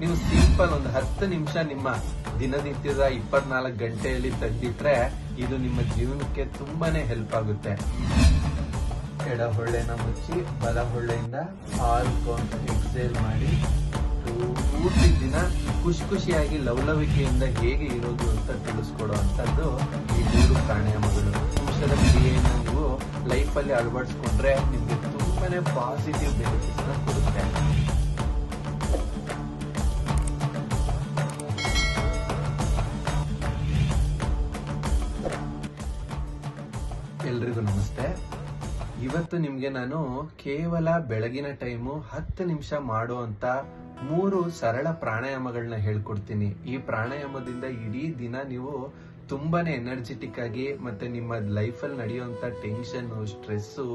ನೀವು ಸಿಂಪಲ್ ಒಂದು ಹತ್ತು ನಿಮಿಷ ನಿಮ್ಮ ದಿನನಿತ್ಯದ ಇಪ್ಪತ್ನಾಲ್ಕು ಗಂಟೆಯಲ್ಲಿ ತೆಗ್ದಿಟ್ರೆ ಇದು ನಿಮ್ಮ ಜೀವನಕ್ಕೆ ತುಂಬಾನೇ ಹೆಲ್ಪ್ ಆಗುತ್ತೆ. ಎಡ ಹೊಳ್ಳೆನ ಮುಚ್ಚಿ, ಬಲ ಹೊಳ್ಳೆಯಿಂದ ಕೌಂಟ್ ಎಕ್ಸೇಲ್ ಮಾಡಿ, ಪೂರ್ತಿ ದಿನ ಖುಷಿ ಖುಷಿಯಾಗಿ ಲವಲವಿಕೆಯಿಂದ ಹೇಗೆ ಇರೋದು ಅಂತ ತಿಳಿಸ್ಕೊಡೋ ಅಂತದ್ದು ಈ ಮೂರು ಪ್ರಾಣಾಯಾಮಗಳು. ನಿಮಿಷದ ಕ್ರಿಯೆಯನ್ನು ನೀವು ಲೈಫಲ್ಲಿ ಅಳವಡಿಸ್ಕೊಂಡ್ರೆ ನಿಮಗೆ ತುಂಬಾನೇ ಪಾಸಿಟಿವ್ ಬೆನಿಫಿಟ್ಸ್ನ ಕೊಡುತ್ತೆ. ಎಲ್ರಿಗೂ ನಮಸ್ತೆ. ಇವತ್ತು ನಿಮ್ಗೆ ನಾನು ಕೇವಲ ಬೆಳಗಿನ ಟೈಮು ಹತ್ತು ನಿಮಿಷ ಮಾಡುವಂತ ಮೂರು ಸರಳ ಪ್ರಾಣಾಯಾಮಗಳನ್ನ ಹೇಳ್ಕೊಡ್ತೀನಿ. ಈ ಪ್ರಾಣಾಯಾಮದಿಂದ ಇಡೀ ದಿನ ನೀವು ತುಂಬಾನೇ ಎನರ್ಜೆಟಿಕ್ ಆಗಿ ಮತ್ತೆ ನಿಮ್ಮ ಲೈಫಲ್ಲಿ ನಡೆಯುವಂತ ಟೆನ್ಷನ್ ಸ್ಟ್ರೆಸ್ಸು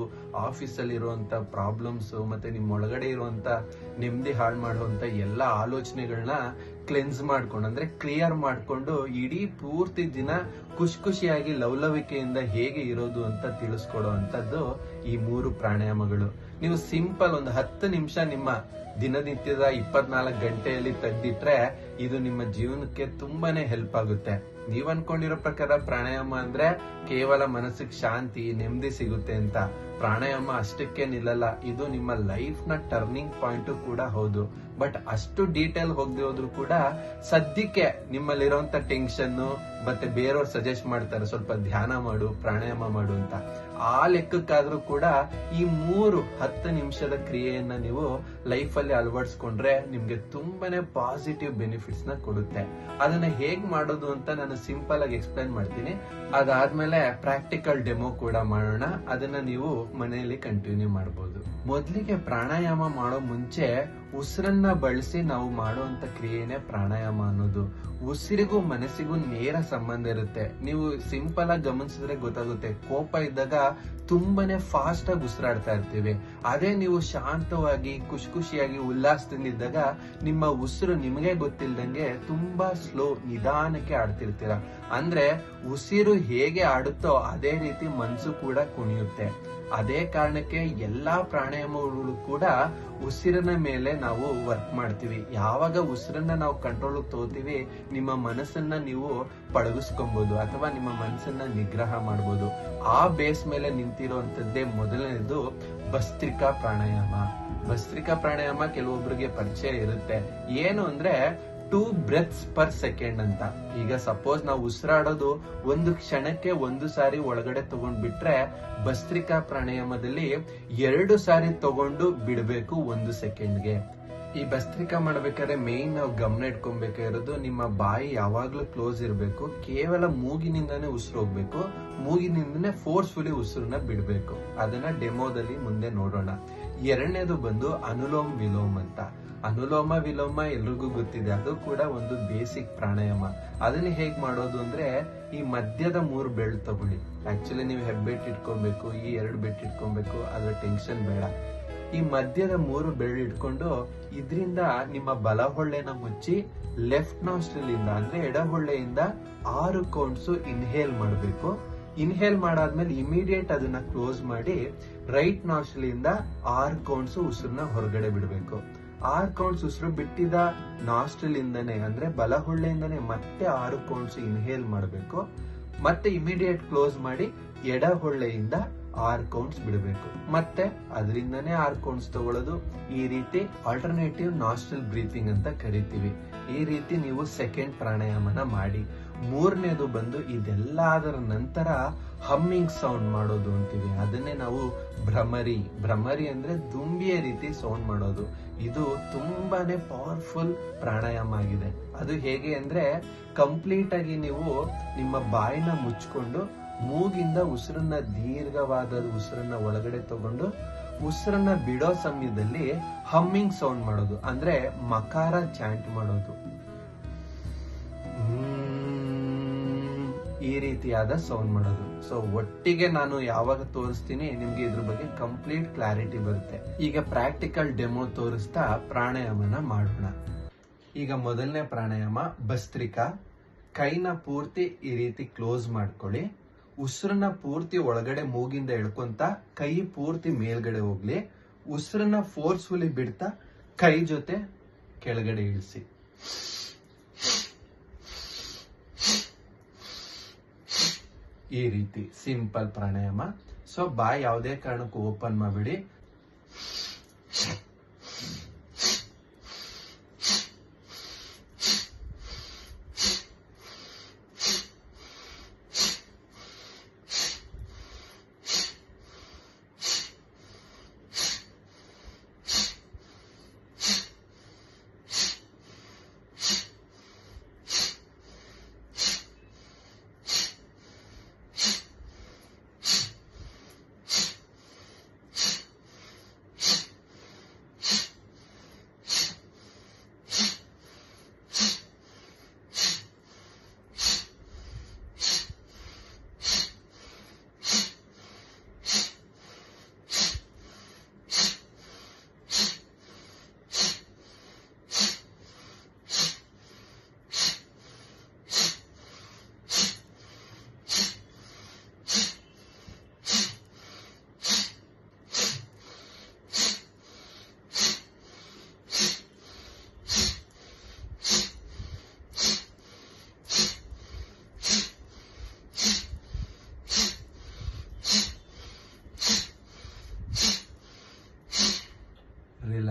ಆಫೀಸಲ್ಲಿ ಇರುವಂತ ಪ್ರಾಬ್ಲಮ್ಸ್ ಮತ್ತೆ ನಿಮ್ಮ ಒಳಗಡೆ ಇರುವಂತ ನೆಮ್ಮದಿ ಹಾಳು ಮಾಡುವಂತ ಎಲ್ಲ ಆಲೋಚನೆಗಳನ್ನ ಕ್ಲೆನ್ಸ್ ಮಾಡ್ಕೊಂಡು, ಅಂದ್ರೆ ಕ್ಲಿಯರ್ ಮಾಡ್ಕೊಂಡು ಇಡೀ ಪೂರ್ತಿ ದಿನ ಖುಷಿ ಖುಷಿಯಾಗಿ ಲವಲವಿಕೆಯಿಂದ ಹೇಗೆ ಇರೋದು ಅಂತ ತಿಳಿಸ್ಕೊಡೋ ಅಂತದ್ದು ಈ ಮೂರು ಪ್ರಾಣಾಯಾಮಗಳು. ನೀವು ಸಿಂಪಲ್ ಒಂದು ಹತ್ತು ನಿಮಿಷ ನಿಮ್ಮ ದಿನನಿತ್ಯದ ಇಪ್ಪತ್ನಾಲ್ಕು ಗಂಟೆಯಲ್ಲಿ ತೆಗ್ದಿಟ್ರೆ ಇದು ನಿಮ್ಮ ಜೀವನಕ್ಕೆ ತುಂಬಾನೇ ಹೆಲ್ಪ್ ಆಗುತ್ತೆ. ನೀವ್ ಅನ್ಕೊಂಡಿರೋ ಪ್ರಕಾರ ಪ್ರಾಣಾಯಾಮ ಅಂದ್ರೆ ಕೇವಲ ಮನಸ್ಸಿಗೆ ಶಾಂತಿ ನೆಮ್ಮದಿ ಸಿಗುತ್ತೆ ಅಂತ. ಪ್ರಾಣಾಯಾಮ ಅಷ್ಟಕ್ಕೆ ನಿಲ್ಲಲ್ಲ ಇದು ನಿಮ್ಮ ಲೈಫ್ನ ಟರ್ನಿಂಗ್ ಪಾಯಿಂಟ್ ಕೂಡ ಹೌದು. ಬಟ್ ಅಷ್ಟು ಡೀಟೇಲ್ ಹೋಗದೆ ಹೋದ್ರು ಕೂಡ ಸದ್ಯಕ್ಕೆ ನಿಮ್ಮಲ್ಲಿರುವಂತ ಟೆನ್ಷನ್ ಮತ್ತೆ ಬೇರೆಯವ್ರು ಸಜೆಸ್ಟ್ ಮಾಡ್ತಾರೆ, ಸ್ವಲ್ಪ ಧ್ಯಾನ ಮಾಡು, ಪ್ರಾಣಾಯಾಮ ಮಾಡು ಅಂತ. ಆ ಲೆಕ್ಕಕ್ಕಾದ್ರೂ ಕೂಡ ಈ ಮೂರು ಹತ್ತು ನಿಮಿಷದ ಕ್ರಿಯೆಯನ್ನ ನೀವು ಲೈಫ್ ಅಲ್ಲಿ ಅಳವಡಿಸ್ಕೊಂಡ್ರೆ ನಿಮ್ಗೆ ತುಂಬಾನೇ ಪಾಸಿಟಿವ್ ಬೆನಿಫಿಟ್ಸ್ನ ಕೊಡುತ್ತೆ. ಅದನ್ನ ಹೇಗ್ ಮಾಡೋದು ಅಂತ ನಾನು ಸಿಂಪಲ್ ಆಗಿ ಎಕ್ಸ್ಪ್ಲೈನ್ ಮಾಡ್ತೀನಿ. ಅದಾದ್ಮೇಲೆ ಪ್ರಾಕ್ಟಿಕಲ್ ಡೆಮೋ ಕೂಡ ಮಾಡೋಣ. ಅದನ್ನ ನೀವು ಮನೆಯಲ್ಲಿ ಕಂಟಿನ್ಯೂ ಮಾಡಬಹುದು ಮೊದಲಿಗೆ ಪ್ರಾಣಾಯಾಮ ಮಾಡೋ ಮುಂಚೆ ಉಸಿರನ್ನ ಬಳಸಿ ನಾವು ಮಾಡುವಂತ ಕ್ರಿಯೆನೇ ಪ್ರಾಣಾಯಾಮ ಅನ್ನೋದು. ಉಸಿರಿಗೂ ಮನಸ್ಸಿಗೂ ನೇರ ಸಂಬಂಧ ಇರುತ್ತೆ. ನೀವು ಸಿಂಪಲ್ ಆಗಿ ಗಮನಿಸಿದ್ರೆ ಗೊತ್ತಾಗುತ್ತೆ. ಕೋಪ ಇದ್ದಾಗ ತುಂಬಾನೇ ಫಾಸ್ಟ್ ಆಗಿ ಉಸಿರಾಡ್ತಾ ಇರ್ತೀವಿ. ಅದೇ ನೀವು ಶಾಂತವಾಗಿ ಖುಷಿ ಖುಷಿಯಾಗಿ ಉಲ್ಲಾಸದಿಂದ ಇದ್ದಾಗ ನಿಮ್ಮ ಉಸಿರು ನಿಮಗೆ ಗೊತ್ತಿಲ್ದಂಗೆ ತುಂಬಾ ಸ್ಲೋ ನಿಧಾನಕ್ಕೆ ಆಡ್ತಿರ್ತೀರ. ಅಂದ್ರೆ ಉಸಿರು ಹೇಗೆ ಆಡುತ್ತೋ ಅದೇ ರೀತಿ ಮನ್ಸು ಕೂಡ ಕುಣಿಯುತ್ತೆ. ಅದೇ ಕಾರಣಕ್ಕೆ ಎಲ್ಲಾ ಪ್ರಾಣಾಯಾಮಗಳು ಕೂಡ ಉಸಿರಿನ ಮೇಲೆ ನಾವು ವರ್ಕ್ ಮಾಡ್ತೀವಿ. ಯಾವಾಗ ಉಸಿರನ್ನ ನಾವು ಕಂಟ್ರೋಲ್ ತಗೋತೀವಿ, ನಿಮ್ಮ ಮನಸ್ಸನ್ನ ನೀವು ಪಳಗಿಸ್ಕೊಬಹುದು ಅಥವಾ ನಿಮ್ಮ ಮನಸ್ಸನ್ನ ನಿಗ್ರಹ ಮಾಡಬಹುದು ಆ ಬೇಸ್ ಮೇಲೆ ನಿಂತಿರುವಂತದ್ದೇ ಮೊದಲನೇದು ಭಸ್ತ್ರಿಕಾ ಪ್ರಾಣಾಯಾಮ. ಭಸ್ತ್ರಿಕಾ ಪ್ರಾಣಾಯಾಮ ಕೆಲವೊಬ್ಬರಿಗೆ ಪರಿಚಯ ಇರುತ್ತೆ. ಏನು ಅಂದ್ರೆ ಟೂ ಬ್ರೆತ್ಸ್ ಪರ್ ಸೆಕೆಂಡ್ ಅಂತ. ಈಗ ಸಪೋಸ್ ನಾವು ಉಸಿರಾಡೋದು ಒಂದು ಕ್ಷಣಕ್ಕೆ ಒಂದು ಸಾರಿ ಒಳಗಡೆ ತಗೊಂಡ್ ಬಿಟ್ರೆ ಭಸ್ತ್ರಿಕಾ ಪ್ರಾಣಾಯಾಮದಲ್ಲಿ ಎರಡು ಸಾರಿ ತಗೊಂಡು ಬಿಡಬೇಕು ಒಂದು ಸೆಕೆಂಡ್ಗೆ. ಈ ಭಸ್ತ್ರಿಕಾ ಮಾಡ್ಬೇಕಾದ್ರೆ ಮೇನ್ ನಾವು ಗಮನ ಇಟ್ಕೊಬೇಕಾಗಿರೋದು ನಿಮ್ಮ ಬಾಯಿ ಯಾವಾಗ್ಲೂ ಕ್ಲೋಸ್ ಇರಬೇಕು, ಕೇವಲ ಮೂಗಿನಿಂದಾನೇ ಉಸಿರು ಹೋಗ್ಬೇಕು, ಮೂಗಿನಿಂದನೇ ಫೋರ್ಸ್ಫುಲಿ ಉಸಿರನ್ನ ಬಿಡಬೇಕು. ಅದನ್ನ ಡೆಮೋದಲ್ಲಿ ಮುಂದೆ ನೋಡೋಣ. ಎರಡನೇದು ಬಂದು ಅನುಲೋಮ್ ವಿಲೋಮ್ ಅಂತ. ಅನುಲೋಮ ವಿಲೋಮ ಎಲ್ರಿಗೂ ಗೊತ್ತಿದೆ. ಅದು ಕೂಡ ಒಂದು ಬೇಸಿಕ್ ಪ್ರಾಣಾಯಾಮ. ಅದನ್ನ ಹೇಗ್ ಮಾಡೋದು ಅಂದ್ರೆ ಈ ಮಧ್ಯದ ಮೂರು ಬೆಳ್ ತಗೊಳ್ಳಿ. ಆಕ್ಚುಲಿ ನೀವು ಹೆಬ್ಬೆಟ್ ಇಟ್ಕೊಬೇಕು, ಈ ಎರಡು ಬೆಟ್ ಇಟ್ಕೊಬೇಕು, ಅದ್ರ ಟೆನ್ಷನ್ ಬೇಡ. ಈ ಮಧ್ಯದ ಮೂರು ಬೆಳ್ಳು ಇಟ್ಕೊಂಡು ಇದರಿಂದ ನಿಮ್ಮ ಬಲ ಹೊಳ್ಳೆನ ಮುಚ್ಚಿ ಲೆಫ್ಟ್ ನಾಸ್ಟ್ರಲ್ ಇಂದ ಅಂದ್ರೆ ಎಡ ಹೊಳ್ಳೆಯಿಂದ ಆರು ಕೌಂಟ್ಸ್ ಇನ್ಹೇಲ್ ಮಾಡಬೇಕು. ಇನ್ಹೇಲ್ ಮಾಡಾದ್ಮೇಲೆ ಇಮಿಡಿಯೇಟ್ ಅದನ್ನ ಕ್ಲೋಸ್ ಮಾಡಿ ರೈಟ್ ನಾಸ್ಟ್ರಲ್ ಇಂದ ಆರ್ ಕೌಂಟ್ಸ್ ಉಸಿರನ್ನ ಹೊರಗಡೆ ಬಿಡಬೇಕು. ಆರ್ ಕೌಂಟ್ಸ್ ಉಸಿರು ಬಿಟ್ಟಿದ ನಾಸ್ಟ್ರಲ್ ಇಂದನೇ ಅಂದ್ರೆ ಬಲ ಹೊಳ್ಳೆಯಿಂದನೇ ಮತ್ತೆ ಆರು ಕೌಂಟ್ಸ್ ಇನ್ಹೇಲ್ ಮಾಡಬೇಕು. ಮತ್ತೆ ಇಮಿಡಿಯೇಟ್ ಕ್ಲೋಸ್ ಮಾಡಿ ಎಡ ಹೊಳ್ಳೆಯಿಂದ ಆರ್ ಕೌಂಟ್ಸ್ ಬಿಡಬೇಕು. ಮತ್ತೆ ಅದರಿಂದನೇ ಆರ್ ಕೌಂಟ್ಸ್ ತಗೊಳ್ಳೋದು. ಈ ರೀತಿ ಆಲ್ಟರ್ನೇಟಿವ್ ನಾಸ್ಟ್ರಲ್ ಬ್ರೀತಿಂಗ್ ಅಂತ ಕರಿತೀವಿ. ಈ ರೀತಿ ನೀವು ಸೆಕೆಂಡ್ ಪ್ರಾಣಾಯಾಮನ ಮಾಡಿ. ಮೂರನೇದು ಬಂದು ಇದೆಲ್ಲ ಅದರ ನಂತರ ಹಮ್ಮಿಂಗ್ ಸೌಂಡ್ ಮಾಡೋದು ಅಂತೀವಿ. ಅದನ್ನೇ ನಾವು ಭ್ರಮರಿ. ಭ್ರಮರಿ ಅಂದ್ರೆ ದುಂಬಿಯ ರೀತಿ ಸೌಂಡ್ ಮಾಡೋದು. ಇದು ತುಂಬಾನೇ ಪವರ್ಫುಲ್ ಪ್ರಾಣಾಯಾಮ ಆಗಿದೆ. ಅದು ಹೇಗೆ ಅಂದ್ರೆ ಕಂಪ್ಲೀಟ್ ಆಗಿ ನೀವು ನಿಮ್ಮ ಬಾಯಿನ ಮುಚ್ಕೊಂಡು ಮೂಗಿಂದ ಉಸಿರನ್ನ ದೀರ್ಘವಾದ ಉಸಿರನ್ನ ಒಳಗಡೆ ತಗೊಂಡು ಉಸಿರನ್ನ ಬಿಡೋ ಸಮಯದಲ್ಲಿ ಹಮ್ಮಿಂಗ್ ಸೌಂಡ್ ಮಾಡೋದು. ಅಂದ್ರೆ ಮಕಾರ ಚಾಂಟ್ ಮಾಡೋದು. ಈ ರೀತಿಯಾದ ಸೌಂಡ್ ಮಾಡೋದು. ಸೊ ಒಟ್ಟಿಗೆ ನಾನು ಯಾವಾಗ ತೋರಿಸ್ತೀನಿ, ನಿಮ್ಗೆ ಇದ್ರ ಬಗ್ಗೆ ಕಂಪ್ಲೀಟ್ ಕ್ಲಾರಿಟಿ ಬರುತ್ತೆ. ಈಗ ಪ್ರಾಕ್ಟಿಕಲ್ ಡೆಮೋ ತೋರಿಸ್ತಾ ಪ್ರಾಣಾಯಾಮನ ಮಾಡೋಣ. ಈಗ ಮೊದಲನೇ ಪ್ರಾಣಾಯಾಮ, ಭಸ್ತ್ರಿಕಾ. ಕೈನ ಪೂರ್ತಿ ಈ ರೀತಿ ಕ್ಲೋಸ್ ಮಾಡ್ಕೊಳ್ಳಿ. ಉಸಿರನ್ನ ಪೂರ್ತಿ ಒಳಗಡೆ ಮೂಗಿಂದ ಎಳ್ಕೊಂತ, ಕೈ ಪೂರ್ತಿ ಮೇಲ್ಗಡೆ ಹೋಗ್ಲಿ. ಉಸಿರನ್ನ ಫೋರ್ಸ್ಫುಲಿ ಬಿಡ್ತಾ, ಕೈ ಜೊತೆ ಕೆಳಗಡೆ ಇಳಿಸಿ. ಈ ರೀತಿ ಸಿಂಪಲ್ ಪ್ರಾಣಾಯಾಮ. ಸೊ ಬಾಯ್ ಯಾವುದೇ ಕಾರಣಕ್ಕೂ ಓಪನ್ ಮಾಡಬೇಡಿ.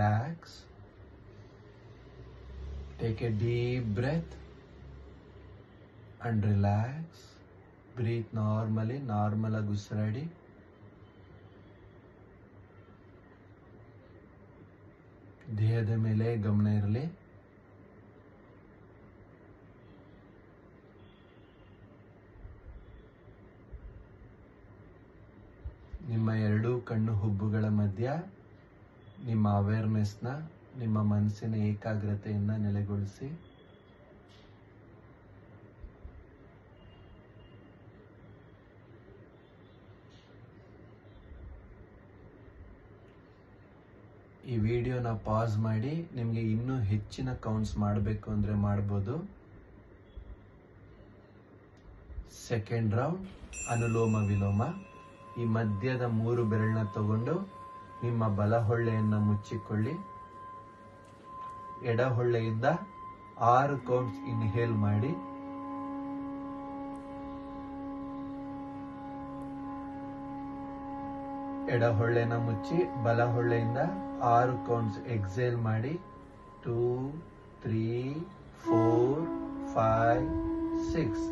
Relax. Take a deep breath and relax. Breathe normally, normal ಆಗಿ ಉಸಿರಾಡಿ ದೇಹದ ಮೇಲೆ ಗಮನ ಇರಲಿ ನಿಮ್ಮ ಎರಡೂ ಕಣ್ಣು ಹುಬ್ಬುಗಳ ಮಧ್ಯ ನಿಮ್ಮ ಅವೇರ್ನೆಸ್ನ ನಿಮ್ಮ ಮನಸ್ಸಿನ ಏಕಾಗ್ರತೆಯನ್ನು ನೆಲೆಗೊಳಿಸಿ. ಈ ವಿಡಿಯೋನ ಪಾಸ್ ಮಾಡಿ, ನಿಮಗೆ ಇನ್ನೂ ಹೆಚ್ಚಿನ ಕೌಂಟ್ಸ್ ಮಾಡಬೇಕು ಅಂದರೆ ಮಾಡ್ಬೋದು. ಸೆಕೆಂಡ್ ರೌಂಡ್ ಅನುಲೋಮ ವಿಲೋಮ. ಈ ಮಧ್ಯದ ಮೂರು ಬೆರಳನ್ನ ತಗೊಂಡು ನಿಮ್ಮ ಬಲಹೊಳ್ಳೆಯನ್ನು ಮುಚ್ಚಿಕೊಳ್ಳಿ. ಎಡಹೊಳ್ಳೆಯಿಂದ ಆರು ಕೌಂಟ್ಸ್ ಇನ್ಹೇಲ್ ಮಾಡಿ. ಎಡಹೊಳ್ಳೆನ ಮುಚ್ಚಿ, ಬಲಹೊಳ್ಳೆಯಿಂದ ಆರು ಕೌಂಟ್ಸ್ ಎಕ್ಸೇಲ್ ಮಾಡಿ. Two three four five six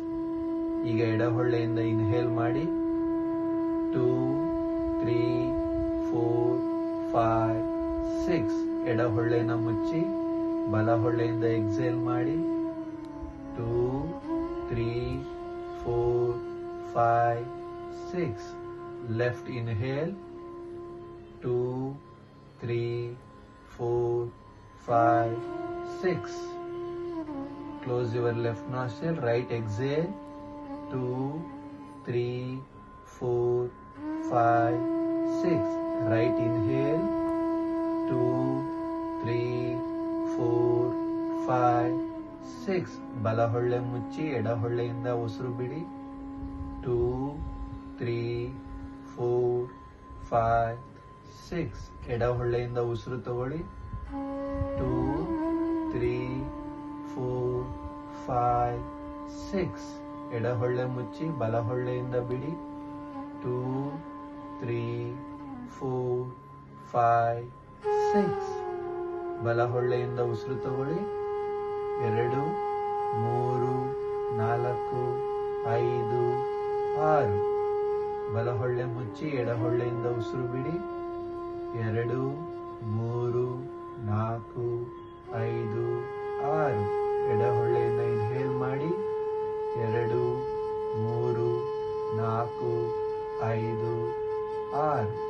ಈಗ ಎಡಹೊಳ್ಳೆಯಿಂದ ಇನ್ಹೇಲ್ ಮಾಡಿ. Two three four five six ಎಡ ಹೊಳ್ಳೆನ ಮುಚ್ಚಿ ಬಲ ಹೊಳ್ಳೆಯಿಂದ ಎಕ್ಸೇಲ್ ಮಾಡಿ two three four five six left inhale two three four five six close your left nostril right exhale 2 3 4 5 6 right inhale two, three, four, five, six. ಬಲ ಹೊಳ್ಳೆ ಮುಚ್ಚಿ ಎಡ ಹೊಳ್ಳೆಯಿಂದ ಉಸಿರು ಬಿಡಿ. Two three four five six ಎಡ ಹೊಳ್ಳೆಯಿಂದ ಉಸಿರು ತಗೊಳ್ಳಿ. Two three four five six ಎಡ ಹೊಳ್ಳೆ ಮುಚ್ಚಿ ಬಲ ಹೊಳ್ಳೆಯಿಂದ ಬಿಡಿ. Two three four five, six ಬಲ ಹೊಳ್ಳೆಯಿಂದ ಉಸಿರು ತಗೊಳ್ಳಿ. ಎರಡು ಮೂರು ನಾಲ್ಕು ಐದು ಆರು. ಬಲ ಹೊಳ್ಳೆ ಮುಚ್ಚಿ ಎಡ ಹೊಳ್ಳೆಯಿಂದ ಉಸಿರು ಬಿಡಿ. ಎರಡು ಮೂರು ನಾಲ್ಕು ಐದು ಆರು. ಎಡ ಹೊಳ್ಳೆಯಿಂದ ಇನ್ಹೇಲ್ ಮಾಡಿ. ಎರಡು ಮೂರು ನಾಲ್ಕು ಐದು ಆರು.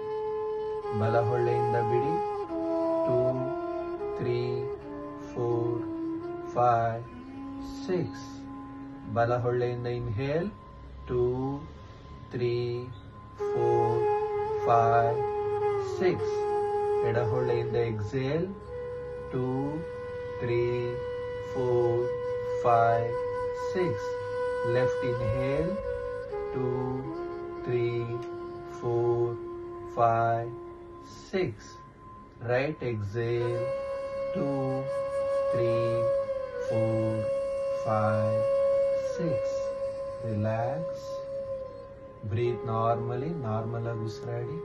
ಬಲ ಹೊಳ್ಳೆಯಿಂದ ಬಿಡಿ. Two three four five six ಬಲ ಹೊಳ್ಳೆಯಿಂದ inhale two three four five six ಎಡ ಹೊಳ್ಳೆಯಿಂದ exhale two three four five six left inhale two three four five six right exhale. Two three four five six relax breathe normally normal ಆಗಿ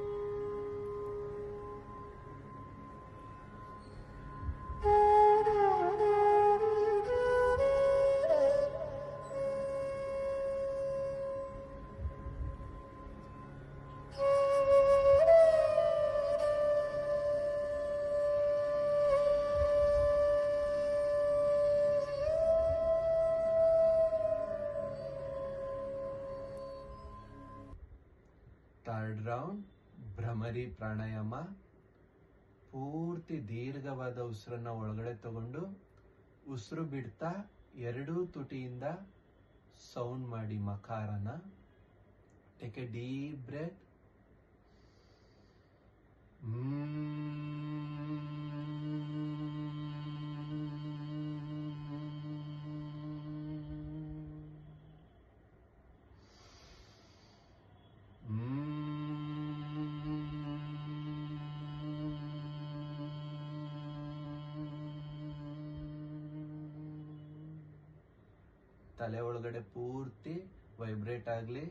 third round Bhramari pranayama, ಪೂರ್ತಿ ದೀರ್ಘವಾದ ಉಸಿರನ್ನ ಒಳಗಡೆ ತಗೊಂಡು ಉಸಿರು ಬಿಡ್ತಾ ಎರಡೂ ತುಟಿಯಿಂದ ಸೌಂಡ್ ಮಾಡಿ ಮಕಾರನ ಟೇಕ್ ಎ ಡೀಪ್ ಬ್ರೆತ್ ತಲೆ ಒಳಗಡೆ ಪೂರ್ತಿ ವೈಬ್ರೇಟ್ ಆಗಲಿ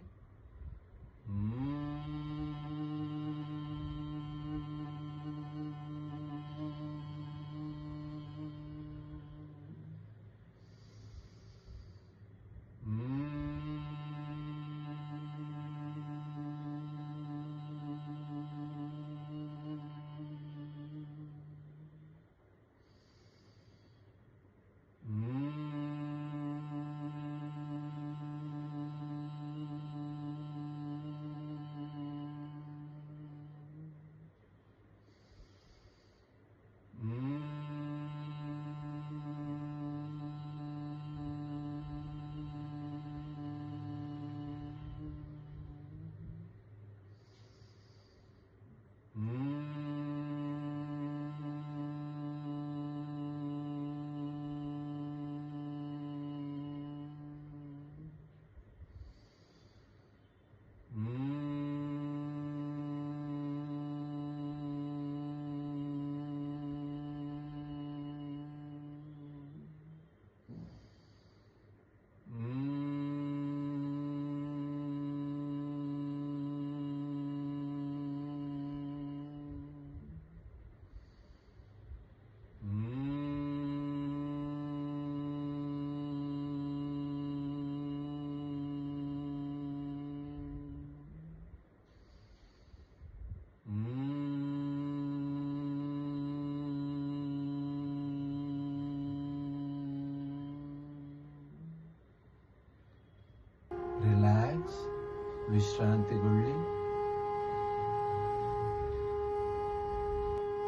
ವಿಶ್ರಾಂತಿಗೊಳ್ಳಿ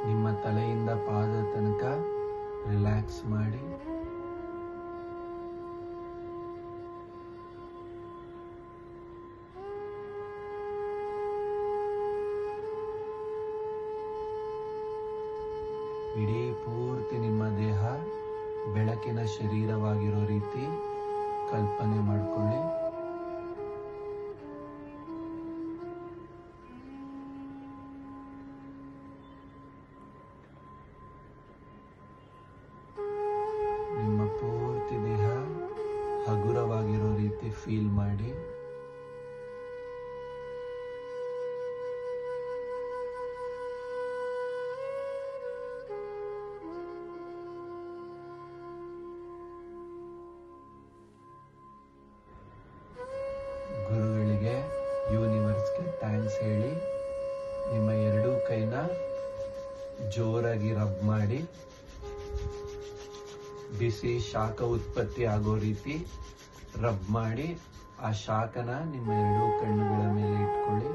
ನಿಮ್ಮ ತಲೆಯಿಂದ ಪಾದ ತನಕ ರಿಲ್ಯಾಕ್ಸ್ ಮಾಡಿ. ಇಡೀ ಪೂರ್ತಿ ನಿಮ್ಮ ದೇಹ ಬೆಳಕಿನ ಶರೀರವಾಗಿರೋ ರೀತಿ ಕಲ್ಪನೆ ಮಾಡಿಕೊಳ್ಳಿ. ಹಗುರವಾಗಿರೋ ರೀತಿ ಫೀಲ್ ಮಾಡಿ. ಶಾಖ ಉತ್ಪತ್ತಿ ಆಗೋ ರೀತಿ ರಬ್ ಮಾಡಿ ಆ ಶಾಖನ ನಿಮ್ಮ ಎರಡೂ ಕಣ್ಣುಗಳ ಮೇಲೆ ಇಟ್ಕೊಳ್ಳಿ.